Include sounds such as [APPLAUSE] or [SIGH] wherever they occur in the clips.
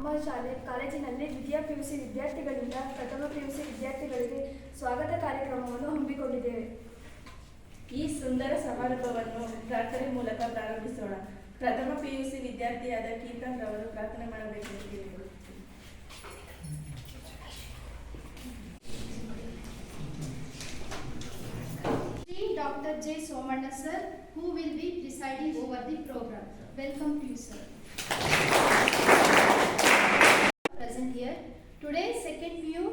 ನಮ್ಮ ಶಾಲೆ ಕಾಲೇಜಿನಲ್ಲಿ ದ್ವಿತೀಯ ಸಿ ವಿದ್ಯಾರ್ಥಿಗಳಿಂದ ಪ್ರಥಮ ಪಿ ಯು ಸಿ ವಿದ್ಯಾರ್ಥಿಗಳಿಗೆ ಸ್ವಾಗತ ಕಾರ್ಯಕ್ರಮವನ್ನು ಹಮ್ಮಿಕೊಂಡಿದ್ದೇವೆ ಈ ಸುಂದರ ಸಮಾರಂಭವನ್ನು ಪ್ರಾರ್ಥನೆ ಮೂಲಕ ಪ್ರಾರಂಭಿಸೋಣ ಪ್ರಥಮ ಪಿ ಯು ಸಿ ವಿದ್ಯಾರ್ಥಿಯಾದ ಕೀರ್ತನ್ ರವರು ಪ್ರಾರ್ಥನೆ ಮಾಡಬೇಕೆಂದು Shri Dr. J. Somanna sir, who will be presiding over the program. Welcome to you, sir.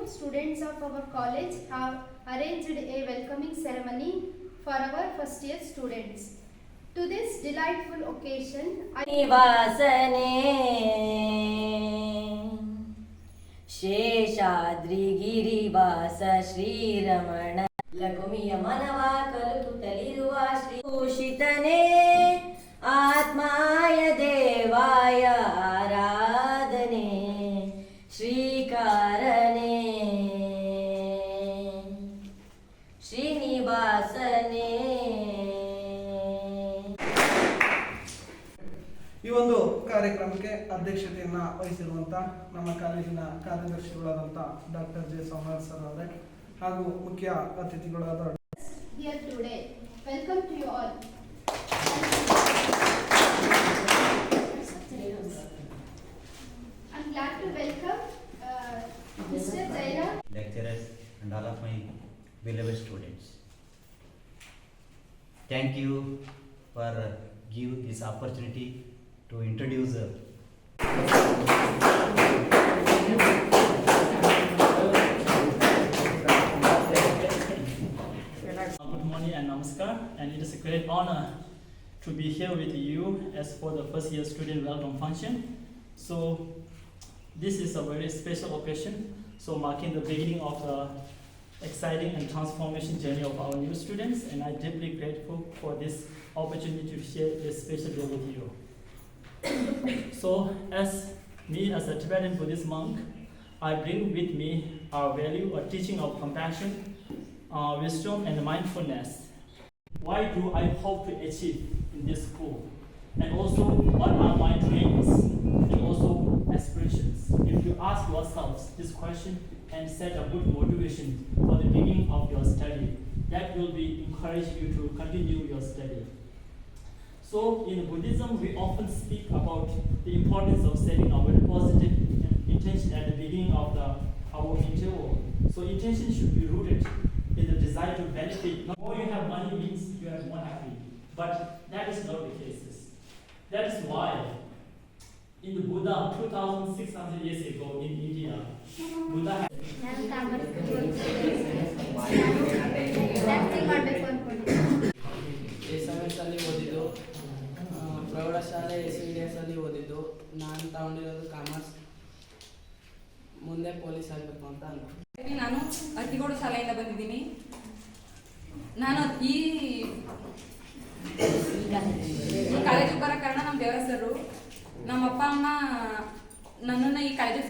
students of our college have arranged a welcoming ceremony for our first year students. To this delightful occasion, I शेषाद्रिगिरिवास श्रीरमण ಕಾರ್ಯಕ್ರಮಕ್ಕೆ ಅಧ್ಯಕ್ಷತೆಯನ್ನ ವಹಿಸಿರುವಂತ ನಮ್ಮ ಕಾಲೇಜಿನ ಕಾರ್ಯದರ್ಶಿಗಳಾದಂಥ doctor J Somanath sir ಅವರೇ ಹಾಗೂ ಮುಖ್ಯ ಅತಿಥಿಗಳಾದ here today. Welcome to you all. I'm glad to welcome uh, Mr. Zaira lecturers and all of my beloved students. Thank you for give this opportunity to introduce uh, Good morning and namaskar, and it is a great honor to be here with you as for the first year student welcome function. So, this is a very special occasion, so marking the beginning of the exciting and transformation journey of our new students, and I'm deeply grateful for this opportunity to share this special day with you. [COUGHS] so, as me as a Tibetan Buddhist monk, I bring with me our value or teaching of compassion, uh, wisdom and mindfulness. Why do I hope to achieve in this school? And also, what are my dreams and also aspirations? If you ask yourselves this question and set a good motivation for the beginning of your study, that will be encourage you to continue your study. So, in Buddhism, we often speak about the importance of setting very positive intention at the beginning of the, our interval. So, intention should be rooted in the desire to benefit. The more you have money means you are more happy. But that is not the case. That is why in the Buddha 2600 years ago in India, Buddha had yes ಅಲ್ಲಿ ಓದಿದ್ದು. ನಾನು ತಗೊಂಡಿರೋದು commerce ಮುಂದೆ police ಆಗಬೇಕು ಅಂತ ಅನ್ಕೊಂಡು. ನಾನು ಅತ್ತಿಗೋಡು ಶಾಲೆಯಿಂದ ಬಂದಿದ್ದೀನಿ. ನಾನು ಈ ಕಾಲೇಜು ಕಾಲೇಜಿಗೆ ಬರೋ ಕಾರಣ ನಮ್ಮ ದೇವರ ಸರು, ನಮ್ಮ ಅಪ್ಪ, ಅಮ್ಮ ನನ್ನನ್ನು ಈ ಕಾಲೇಜಿಗೆ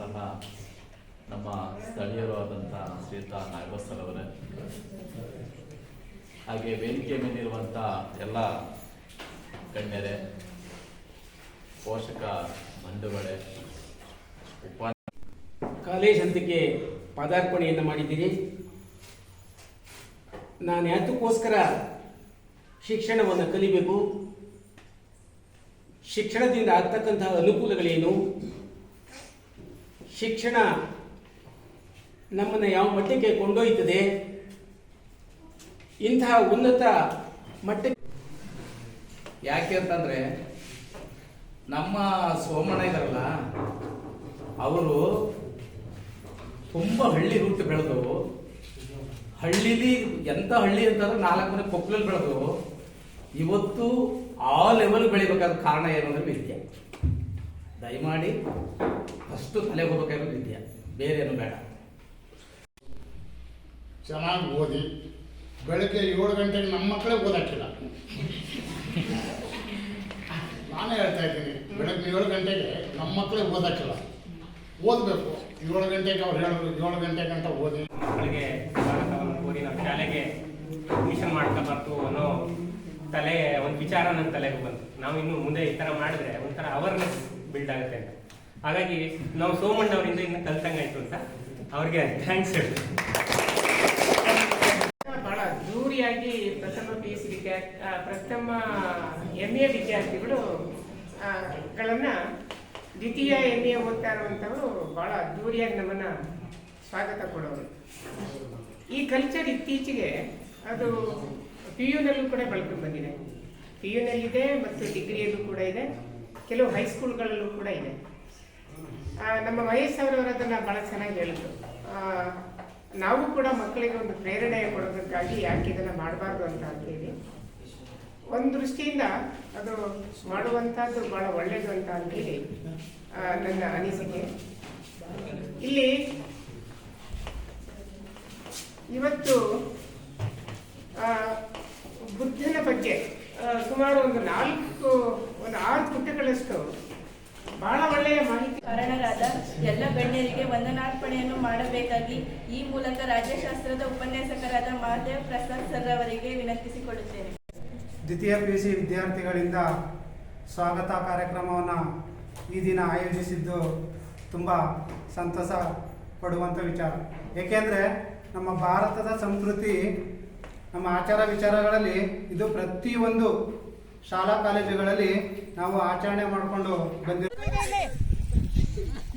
ನಮ್ಮ ಸ್ಥಳೀಯರು ಆದಂತಹ ಶ್ರೀತಾ ನಾಗಬಸರ್ ಅವರೇ. ಹಾಗೆ ವೇದಿಕೆ ಮೇಲಿರುವಂಥ ಎಲ್ಲ ಗಣ್ಯರೇ, ಪೋಷಕ ಬಂಧುಗಳೇ ಕಾಲೇಜ್ ಹಂತಕ್ಕೆ ಪದಾರ್ಪಣೆಯನ್ನು ಮಾಡಿದ್ದೀರಿ. ನಾನು ಯಾತಕ್ಕೋಸ್ಕರ ಶಿಕ್ಷಣವನ್ನು ಕಲಿಬೇಕು? ಶಿಕ್ಷಣದಿಂದ ಆಗ್ತಕ್ಕಂತಹ ಅನುಕೂಲಗಳೇನು? ಶಿಕ್ಷಣ ನಮ್ಮನ್ನು ಯಾವ ಮಟ್ಟಕ್ಕೆ ಕೊಂಡೊಯ್ತದೆ? ಇಂತಹ ಉನ್ನತ ಮಟ್ಟಕ್ಕೆ ಯಾಕೆ ಅಂತಂದ್ರೆ, ನಮ್ಮ ಸೋಮಣ್ಣ ಇದಾರಲ್ಲ ಅವರು ತುಂಬ ಹಳ್ಳಿ ರೂಟ್ ಬೆಳೆದು, ಹಳ್ಳಿಲಿ ಎಂತ ಹಳ್ಳಿ ಅಂತಂದ್ರೆ ನಾಲ್ಕು ಮನೆ ಕೊಕ್ಕಲಲ್ಲಿ ಬೆಳೆದು, ಇವತ್ತು ಆ ಲೆವೆಲ್ ಬೆಳಿಬೇಕಾದ ಕಾರಣ ಏನು ಅಂದ್ರೆ ದಯಮಾಡಿ ಫಸ್ಟು ತಲೆ ಹೋಗ್ಬೇಕಾಗಿರೋದು ವಿದ್ಯೆ ಬೇರೆ ಏನು ಬೇಡ. ಚೆನ್ನಾಗಿ ಓದಿ. ಬೆಳಗ್ಗೆ ಏಳು ಗಂಟೆಗೆ ನಮ್ಮ ಮಕ್ಕಳೇ ಓದಾಕಿಲ್ಲ. ನಾನೇ ಹೇಳ್ತಾ ಇದ್ದೀನಿ ಬೆಳಗ್ಗೆ ಏಳು ಗಂಟೆಗೆ ನಮ್ಮ ಮಕ್ಕಳೇ ಓದಾಕಿಲ್ಲ. ಓದಬೇಕು. ಏಳು ಗಂಟೆಗೆ ಅವ್ರು ಹೇಳಿದ್ರು ಏಳು ಗಂಟೆ ಗಂಟ ಓದಿ. ಮಕ್ಕಳಿಗೆ ಓದಿ ನಮ್ಮ ನಾವು ಶಾಲೆಗೆ ಅಡ್ಮಿಷನ್ ಮಾಡ್ಕೋಬಾರ್ದು ಅನ್ನೋ ತಲೆ ಒಂದು ವಿಚಾರ ನನ್ನ ತಲೆಗೆ ಬಂತು. ನಾವು ಇನ್ನು ಮುಂದೆ ಈ ಥರ ಮಾಡಿದ್ರೆ ಒಂಥರ ಅವೇರ್ನೆಸ್ ಬಿಲ್ಡ್ ಆಗುತ್ತೆ ಅಂತ. ಹಾಗಾಗಿ ನಾವು ಸೋಮಣ್ಣ ಅವರಿಂದ ಇನ್ನು ಕಲ್ತಂಗಾಯ್ತು ಅಂತ ಅವ್ರಿಗೆ ಥ್ಯಾಂಕ್ಸ್ ಹೇಳಿ. ಬಹಳ ದೂರಿಯಾಗಿ ಪ್ರಥಮ ಪಿ ಯು ಪ್ರಥಮ ಎಂ ಎ ವಿದ್ಯಾರ್ಥಿಗಳು ಗಳನ್ನ ದ್ವಿತೀಯ ಎಂ ಎ ಓದ್ತಾ ಇರುವಂಥವರು ಬಹಳ ದೂರಿಯಾಗಿ ನಮ್ಮನ್ನ ಸ್ವಾಗತ ಕೊಡೋರು. ಈ ಕಲ್ಚರ್ ಇತ್ತೀಚೆಗೆ ಅದು ಪಿ ಯುನಲ್ಲೂ ಕೂಡ ಬೆಳ್ಕೊಂಡು ಬಂದಿದೆ. ಪಿ ಯುನಲ್ಲಿದೆ ಮತ್ತು ಡಿಗ್ರಿಯಲ್ಲೂ ಕೂಡ ಇದೆ. ಕೆಲವು ಹೈಸ್ಕೂಲ್ಗಳಲ್ಲೂ ಕೂಡ ಇದೆ. ನಮ್ಮ ವಯಸ್ಸವರವರು ಅದನ್ನು ಭಾಳ ಚೆನ್ನಾಗಿ ಹೇಳಿದ್ರು. ನಾವು ಕೂಡ ಮಕ್ಕಳಿಗೆ ಒಂದು ಪ್ರೇರಣೆ ಕೊಡೋದಕ್ಕಾಗಿ ಯಾಕೆ ಇದನ್ನು ಮಾಡಬಾರ್ದು ಅಂತ ಅಂತೀವಿ ಒಂದು ದೃಷ್ಟಿಯಿಂದ ಅದು ಮಾಡುವಂಥದ್ದು ಭಾಳ ಒಳ್ಳೆಯದು ಅಂತ ಅಂತೇಳಿ ನನ್ನ ಅನಿಸಿಕೆ. ಇಲ್ಲಿ ಇವತ್ತು ಆ, ಬುದ್ಧನ ಬಗ್ಗೆ ಆ, ಸುಮಾರು ಒಂದು ನಾಲ್ಕು ಒಂದು ಆರು ಪುಟಗಳಷ್ಟು ಬಹಳ ಒಳ್ಳೆಯ ಮಾಹಿತಿ ಎಲ್ಲ ಗಣ್ಯರಿಗೆ ವಂದನಾರ್ಪಣೆಯನ್ನು ಮಾಡಬೇಕಾಗಿ ಈ ಮೂಲಕ ರಾಜ್ಯಶಾಸ್ತ್ರದ ಉಪನ್ಯಾಸಕರಾದ ಮಹಾದೇವ್ ಪ್ರಸಾದ್ ಸರ್ ಅವರಿಗೆ ವಿನಂತಿಸಿಕೊಳ್ಳುತ್ತೇನೆ. ದ್ವಿತೀಯ ಪಿ ಸಿ ವಿದ್ಯಾರ್ಥಿಗಳಿಂದ ಸ್ವಾಗತ ಕಾರ್ಯಕ್ರಮವನ್ನು ಈ ದಿನ ಆಯೋಜಿಸಿದ್ದು ತುಂಬ ಸಂತಸ ಪಡುವಂಥ ವಿಚಾರ. ಏಕೆಂದರೆ ನಮ್ಮ ಭಾರತದ ಸಂಸ್ಕೃತಿ, ನಮ್ಮ ಆಚಾರ ವಿಚಾರಗಳಲ್ಲಿ ಇದು ಪ್ರತಿಯೊಂದು ಶಾಲಾ ಕಾಲೇಜುಗಳಲ್ಲಿ ನಾವು ಆಚರಣೆ ಮಾಡಿಕೊಂಡು ಬಂದಿದ್ದೀವಿ